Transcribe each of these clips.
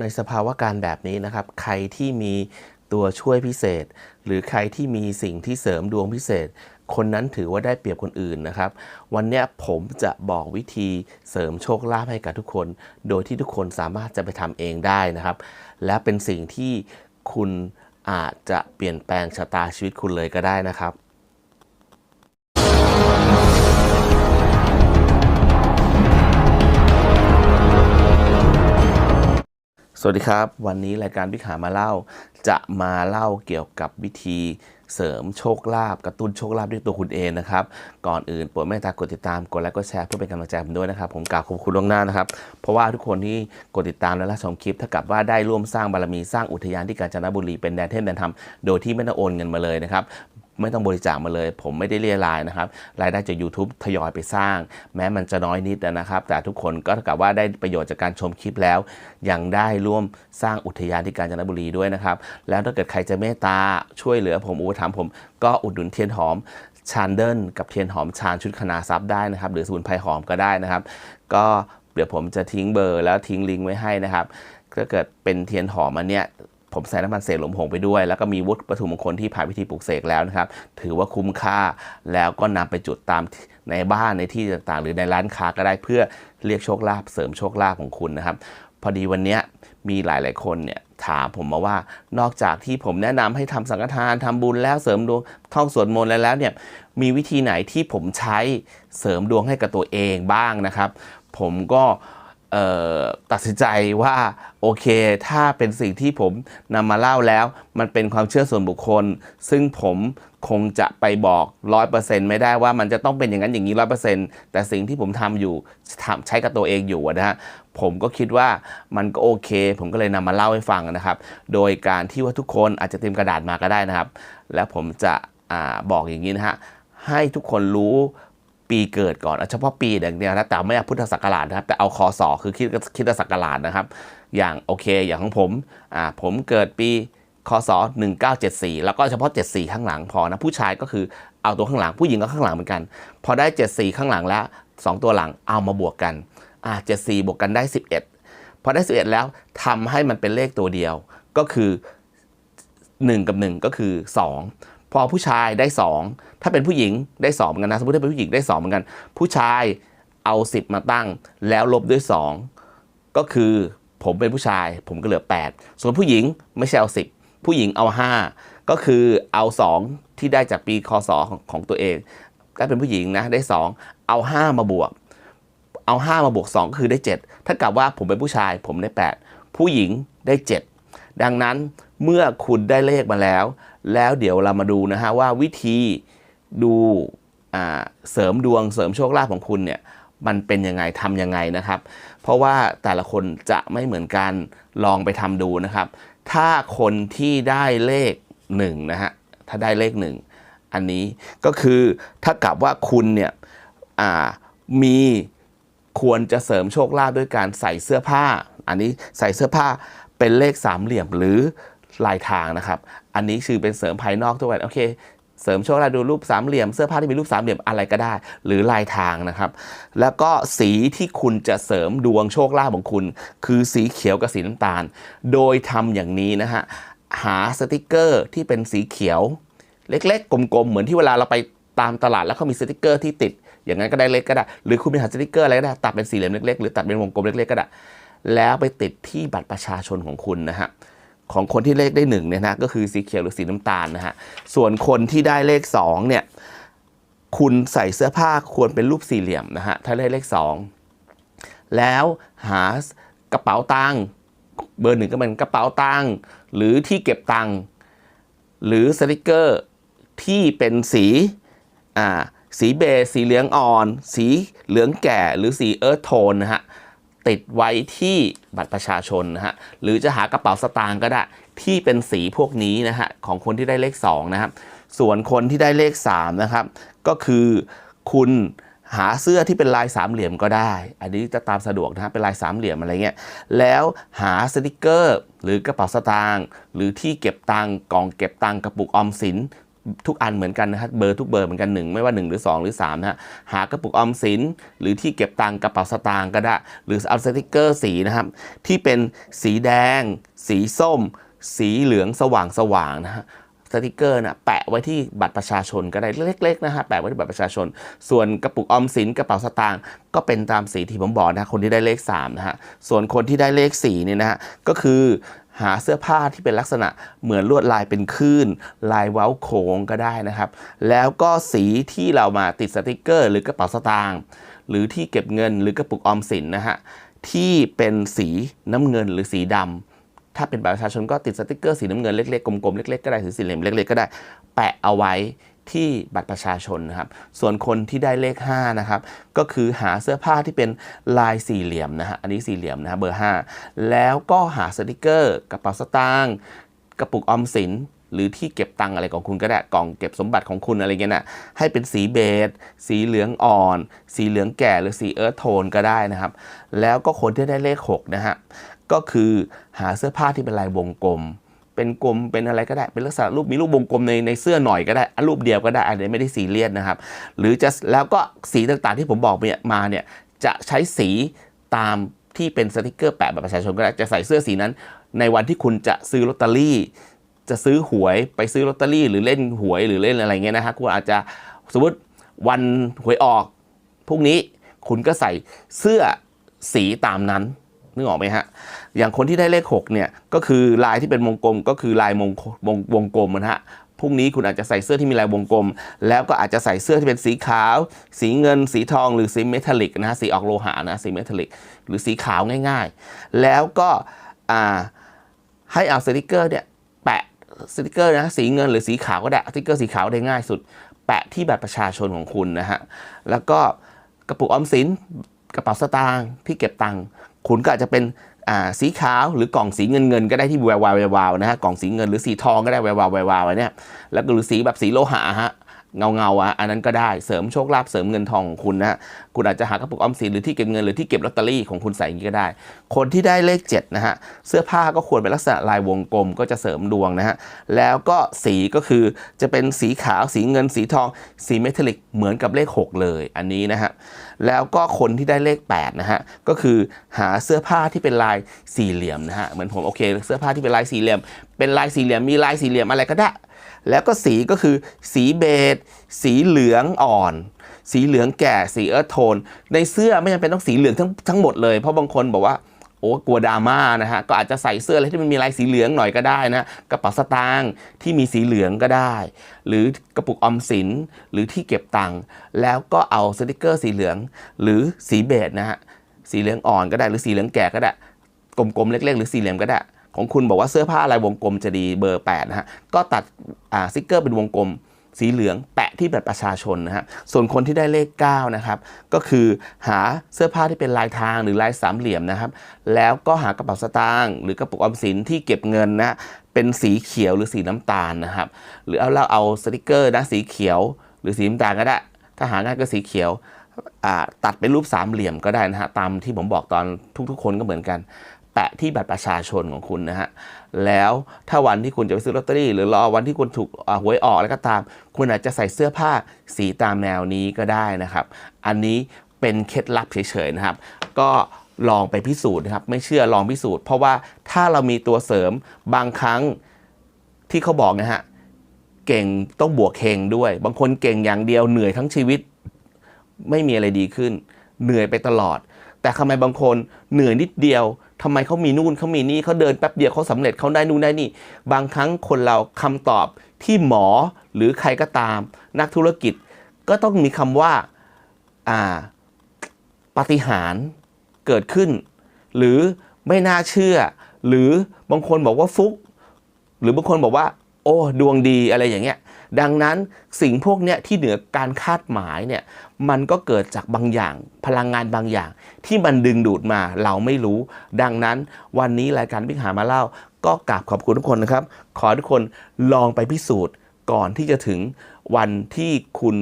ในสภาวะการแบบนี้นะครับ ใครที่มีตัวช่วยพิเศษ หรือใครที่มีสิ่งที่เสริมดวงพิเศษ คนนั้นถือว่าได้เปรียบคนอื่นนะครับ วันนี้ผมจะบอกวิธีเสริมโชคลาภให้กับทุกคน โดยที่ทุกคนสามารถจะไปทำเองได้นะครับ และเป็นสิ่งที่คุณอาจจะเปลี่ยนแปลงชะตาชีวิตคุณเลยก็ได้นะครับ สวัสดีครับ วันนี้รายการพิขามาเล่า จะมาเล่าเกี่ยวกับวิธีเสริมโชคลาภกระตุ้นโชคลาภด้วยตัวคุณเองนะครับ ก่อนอื่นโปรดเมตตากดติดตามกดไลค์กดแชร์เพื่อเป็นกำลังใจผมด้วยนะครับ ผมกล่าวขอบคุณล่วงหน้านะครับ เพราะว่าทุกคนที่กดติดตามและรับชมคลิปเท่ากับว่าได้ร่วมสร้างบารมีสร้างอุทยานที่กาญจนบุรีเป็นแดนเทพแดนธรรมโดยที่ไม่ต้องโอนเงินมาเลยนะครับ ไม่ต้องบริจาคมาเลย ผมไม่ได้เรียรายนะครับ รายได้จาก YouTube ทยอยไปสร้าง แม้มันจะน้อยนิดนะครับ แต่ทุกคนก็เท่ากับว่าได้ประโยชน์จากการชมคลิปแล้ว ยังได้ร่วมสร้างอุทยานที่กาญจนบุรีด้วยนะครับ แล้วถ้าเกิดใครจะเมตตาช่วยเหลือผมอุปถัมภ์ผมก็อุดหนุนเทียนหอมชานเดิลกับเทียนหอมชานชุดคณาซับได้นะครับ หรือสมุนไพรหอมก็ได้นะครับ ก็เดี๋ยวผมจะทิ้งเบอร์แล้วทิ้งลิงก์ไว้ให้นะครับถ้าเกิดเป็นเทียนหอมอันเนี้ย ผมใส่น้ำมันเสกหลมหงไปด้วย แล้วก็มีวัตถุมงคลที่ผ่านพิธีปลูกเสกแล้วนะครับ ถือว่าคุ้มค่าแล้วก็นำไปจุดตามในบ้านในที่ต่างๆ หรือในร้านค้าก็ได้เพื่อเรียกโชคลาภเสริมโชคลาภของคุณนะครับ พอดีวันนี้มีหลายๆคนเนี่ยถามผมมาว่านอกจากที่ผมแนะนำให้ทำสังฆทานทำบุญแล้วเสริมดวงท่องสวดมนต์แล้วแล้วเนี่ยมีวิธีไหนที่ผมใช้เสริมดวงให้กับตัวเองบ้างนะครับ ผมก็ ตัดสินใจว่าโอเค ถ้าเป็นสิ่งที่ผมนำมาเล่าแล้ว มันเป็นความเชื่อส่วนบุคคล ซึ่งผมคงจะไปบอก 100%ไม่ได้ว่ามันจะต้องเป็นอย่างนั้นอย่างนี้ 100%แต่สิ่งที่ผมทำอยู่ทำใช้กับตัวเองอยู่นะฮะผมก็คิดว่ามันก็โอเค ผมก็เลยนำมาเล่าให้ฟังนะครับ โดยการที่ว่าทุกคนอาจจะเตรียมกระดาษมาก็ได้นะครับ แล้วผมจะอบอกอย่างนี้นะฮะให้ทุกคนรู้ ปีเกิดก่อนเอาเฉพาะปีอย่างเดียวนะแต่ไม่เอาพุทธศักราชนะครับ แต่เอาคศคือคิดคิดศักราชนะครับ อย่างโอเคอย่างของผมอ่าผมเกิดปีคศ1974 แล้วก็เฉพาะ 74 ข้างหลังพอนะผู้ชายก็คือเอาตัวข้างหลังผู้หญิงก็ข้างหลังเหมือนกัน พอได้ 74 ข้างหลังแล้ว 2 ตัวหลังเอามาบวกกันอ่า74 บวกกันได้ 11 พอได้ 11 แล้วทำให้มันเป็นเลขตัวเดียวก็คือ 1 กับ 1 ก็คือ 2 อผู้ชายได้ 2 ถ้าเป็นผู้หญิงได้2เหมือนกันนะสมมติถ้าเป็นผู้หญิงได้ 2 เหมือนกัน ผู้ชายเอา 10 มาตั้ง แล้วลบด้วย 2 ก็คือผมเป็นผู้ชาย ผมก็เหลือ 8 ส่วนผู้หญิงไม่ใช่เอา 10 ผู้หญิงเอา 5 ก็คือเอา 2 ที่ได้จากปีคศของของตัวเองถ้าเป็นผู้หญิงนะได้ 2 เอา 5 มาบวก เอา 5 มาบวก 2 ก็คือได้ 7 ถ้ากับว่าผมเป็นผู้ชายผมได้ 8 ผู้หญิงได้ 7 ดังนั้น เมื่อคุณได้เลขมาแล้ว แล้วเดี๋ยวเรามาดูนะฮะว่าวิธีดูเสริมดวงเสริมโชคลาภของคุณเนี่ยมันเป็นยังไงทำยังไงนะครับ เพราะว่าแต่ละคนจะไม่เหมือนกันลองไปทำดูนะครับ ถ้าคนที่ได้เลข1นะฮะถ้าได้เลข 1 อันนี้ก็คือถ้ากับว่าคุณเนี่ยมีควรจะเสริมโชคลาภด้วยการใส่เสื้อผ้า อันนี้ใส่เสื้อผ้าเป็นเลขสามเหลี่ยมหรือ ลายทางนะครับ อันนี้คือเป็นเสริมภายนอกด้วยโอเค เสริมโชคลาภดูรูปสามเหลี่ยมเสื้อผ้าที่มีรูปสามเหลี่ยมอะไรก็ได้ หรือลายทางนะครับ แล้วก็สีที่คุณจะเสริมดวงโชคลาภของคุณ คือสีเขียวกับสีน้ำตาล โดยทำอย่างนี้นะฮะหาสติกเกอร์ที่เป็นสีเขียว เล็กๆ กลมๆ เหมือนที่เวลาเราไปตามตลาดแล้วเขามีสติกเกอร์ที่ติด อย่างนั้นก็ได้เล็กก็ได้ หรือคุณไปหาสติกเกอร์อะไรก็ได้ตัดเป็นสี่เหลี่ยมเล็กๆ หรือตัดเป็นวงกลมเล็กๆ ก็ได้ แล้วไปติดที่บัตรประชาชนของคุณนะฮะ ของคนที่เลขได้หนึ่งเนี่ยนะก็คือสีเขียวหรือสีน้ำตาลนะฮะส่วนคนที่ได้เลขสองเนี่ยคุณใส่เสื้อผ้าควรเป็นรูปสี่เหลี่ยมนะฮะถ้าได้เลขสองแล้วหากระเป๋าตังค์เบอร์หนึ่งก็เป็นกระเป๋าตังค์หรือที่เก็บตังค์หรือสติกเกอร์ที่เป็นสีอ่าสีเบจสีเหลืองอ่อน สีเหลืองแก่หรือสีเอิร์ธโทนนะฮะ ติดไว้ที่บัตรประชาชนนะฮะหรือจะหากระเป๋าสตางค์ก็ได้ที่เป็นสีพวกนี้นะฮะของคนที่ได้เลข2นะครับส่วนคนที่ได้เลข3นะครับก็คือคุณหาเสื้อที่เป็นลายสามเหลี่ยมก็ได้ อันนี้จะตามสะดวกนะฮะเป็นลายสามเหลี่ยมอะไรเงี้ย แล้วหาสติกเกอร์ หรือกระเป๋าสตางค์หรือที่เก็บตังค์กล่องเก็บตังค์กระปุกออมสิน ทุกอันเหมือนกันนะครับเบอร์ทุกเบอร์เหมือนกันหนึ่งไม่ว่า 1 หรือ 2 หรือ3นะฮะหากระปุกออมสิน หรือที่เก็บตังกระเป๋าสตางค์ก็ได้ หรือเอาสติกเกอร์สีนะครับที่เป็นสีแดง สีส้ม สีเหลืองสว่างสว่างนะฮะสติกเกอร์นะแปะไว้ที่บัตรประชาชนก็ได้เล็กๆนะฮะแปะไว้ที่บัตรประชาชน ส่วนกระปุกออมสินกระเป๋าสตางค์ก็เป็นตามสีที่ผมบอกนะฮะคนที่ได้เลข3นะฮะส่วนคนที่ได้เลข4เนี่ยนะฮะก็คือ หาเสื้อผ้าที่เป็นลักษณะเหมือนลวดลายเป็นคลื่น ลายเว้าโค้งก็ได้นะครับ แล้วก็สีที่เรามาติดสติกเกอร์ หรือกระเป๋าสตางค์หรือที่เก็บเงินหรือกระปุกออมสินนะฮะที่เป็นสีน้ำเงินหรือสีดำถ้าเป็นบัตรประชาชนก็ติดสติกเกอร์สีน้ำเงินเล็กๆกลมๆเล็กๆก็ได้หรือสีเหลี่ยมเล็กๆก็ได้ แปะเอาไว้ ที่บัตรประชาชนนะครับ ส่วนคนที่ได้เลข5นะครับ ก็คือหาเสื้อผ้าที่เป็นลายสี่เหลี่ยมนะฮะ อันนี้สี่เหลี่ยมนะฮะเบอร์ 5 แล้วก็หาสติกเกอร์ กระเป๋าสตางค์ กระปุกออมสิน หรือที่เก็บตังค์อะไรของคุณก็ได้ กล่องเก็บสมบัติของคุณอะไรเงี้ยนะให้เป็นสีเบจ สีเหลืองอ่อน สีเหลืองแก่หรือสีเอิร์ธโทนก็ได้นะครับ แล้วก็คนที่ได้เลข6นะฮะ ก็คือหาเสื้อผ้าที่เป็นลายวงกลม เป็นกลมเป็นอะไรก็ได้ เป็นลักษณะรูปมีรูปวงกลมในในเสื้อหน่อยก็ได้อะรูปเดียวก็ได้อันนี้ไม่ได้ซีเรียสนะครับ หรือจะแล้วก็สีต่างๆที่ผมบอกเนี่ยมาเนี่ยจะใช้สีตามที่เป็นสติกเกอร์แปะแบัตรประชาชนก็ได้จะใส่เสื้อสีนั้น ในวันที่คุณจะซื้อลอตเตอรี่ จะซื้อหวยไปซื้อลอตเตอรี่ หรือเล่นหวยหรือเล่นอะไรเงี้ยนะฮะคุณอาจจะสมมติวันหวยออกพรุ่งนี้คุณก็ใส่เสื้อสีตามนั้น นึกออกไหมฮะ อย่างคนที่ได้เลข 6 เนี่ย ก็คือลายที่เป็นวงกลมก็คือลายวงวงงกลมนะฮะพรุ่งนี้คุณอาจจะใส่เสื้อที่มีลายวงกลม แล้วก็อาจจะใส่เสื้อที่เป็นสีขาว สีเงิน สีทอง หรือสีเมทัลลิกนะฮะสีออกโลหะนะสีเมทัลลิก หรือสีขาวง่าย ๆ แล้วก็ให้เอาสติกเกอร์เนี่ยแปะสติกเกอร์นะสีเงินหรือสีขาวก็ได้สติกเกอร์สีขาวได้ง่ายสุด แปะที่บัตรประชาชนของคุณนะฮะแล้วก็กระปุกออมสินกระเป๋าสตางค์ที่เก็บตังค์ คุณก็อาจจะเป็นสีขาวหรือกล่องสีเงินเงินก็ได้ที่แวววาวแวววาวนะฮะกล่องสีเงินหรือสีทองก็ได้แวววาวแวววาวเนี่ยแล้วก็หรือสีแบบสีโลหะฮะ เงาเงาๆอะอันนั้นก็ได้เสริมโชคลาภเสริมเงินทองของคุณนะฮะคุณอาจจะหากระปุกออมสินหรือที่เก็บเงินหรือที่เก็บลอตเตอรี่ของคุณใส่อย่างนี้ก็ได้ คนที่ได้เลข7นะฮะเสื้อผ้าก็ควรเป็นลักษณะลายวงกลมก็จะเสริมดวงนะฮะแล้วก็สีก็คือจะเป็นสีขาวสีเงินสีทอง สีเมทัลลิกเหมือนกับเลข 6 เลยอันนี้นะฮะแล้วก็คนที่ได้เลข8นะฮะก็คือหาเสื้อผ้าที่เป็นลายสี่เหลี่ยมนะฮะเหมือนผมโอเคเสื้อผ้าที่เป็นลายสี่เหลี่ยม เป็นลายสี่เหลี่ยมมีลายสี่เหลี่ยมอะไรก็ได้ แล้วก็สีก็คือสีเบจสีเหลืองอ่อน สีเหลืองแก่สีเอิร์ธโทน ในเสื้อไม่จำเป็นต้องสีเหลืองทั้งทั้งหมดเลย เพราะบางคนบอกว่าโอ้กลัวดราม่านะฮะก็อาจจะใส่เสื้ออะไรที่มันมีลายสีเหลืองหน่อยก็ได้นะกระเป๋าสตางค์ที่มีสีเหลืองก็ได้ หรือกระปุกออมสินหรือที่เก็บตังค์แล้วก็เอาสติกเกอร์สีเหลือง หรือสีเบจนะฮะสีเหลืองอ่อนก็ได้หรือสีเหลืองแก่ก็ได้กลมๆเล็กๆ หรือสี่เหลี่ยมก็ได้ ของคุณบอกว่าเสื้อผ้าลายวงกลมจะดีเบอร์8นะฮะก็ตัดสติกเกอร์เป็นวงกลมสีเหลืองแปะที่บัตรประชาชนนะฮะ ส่วนคนที่ได้เลข 9 นะครับ ก็คือหาเสื้อผ้าที่เป็นลายทางหรือลายสามเหลี่ยมนะครับ แล้วก็หากระเป๋าสตางค์หรือกระปุกออมสินที่เก็บเงินนะ เป็นสีเขียวหรือสีน้ำตาลนะครับ หรือเอาเราเอาสติกเกอร์นะสีเขียว หรือสีน้ำตาลก็ได้ ถ้าหาง่ายก็สีเขียวตัดเป็นรูปสามเหลี่ยมก็ได้นะฮะ ตามที่ผมบอกตอนทุกๆ คนก็เหมือนกัน แปะที่บัตรประชาชนของคุณนะฮะ แล้วถ้าวันที่คุณจะไปซื้อลอตเตอรี่ หรือรอวันที่คุณถูกหวยออกแล้วก็ตาม คุณอาจจะใส่เสื้อผ้าสีตามแนวนี้ก็ได้นะครับ อันนี้เป็นเคล็ดลับเฉยๆนะครับ ก็ลองไปพิสูจน์นะครับ ไม่เชื่อลองพิสูจน์ เพราะว่าถ้าเรามีตัวเสริมบางครั้งที่เขาบอกนะฮะเก่งต้องบวกเฮงด้วย บางคนเก่งอย่างเดียวเหนื่อยทั้งชีวิต ไม่มีอะไรดีขึ้น เหนื่อยไปตลอด แต่ทำไมบางคนเหนื่อยนิดเดียว ทำไมเขามีนู่นเขามีนี่เขาเดินแป๊บเดียวเขาสำเร็จเขาได้นู่นได้นี่ บางครั้งคนเราคำตอบที่หมอหรือใครก็ตาม นักธุรกิจก็ต้องมีคำว่าอ่าปฏิหารเกิดขึ้น หรือไม่น่าเชื่อ หรือบางคนบอกว่าฟุก หรือบางคนบอกว่า โอ้ดวงดีอะไรอย่างเงี้ย ดังนั้นสิ่งพวกเนี้ยที่เหนือการคาดหมายเนี่ยมันก็เกิดจากบางอย่าง พลังงานบางอย่าง ที่มันดึงดูดมาเราไม่รู้ ดังนั้นวันนี้รายการพิกหามาเล่า ก็กราบขอบคุณทุกคนนะครับ ขอทุกคนลองไปพิสูจน์ก่อนที่จะถึงวันที่คุณ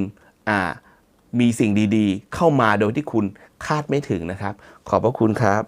มีสิ่งดีๆ เข้ามาโดยที่คุณคาดไม่ถึงนะครับ ขอบพระคุณครับ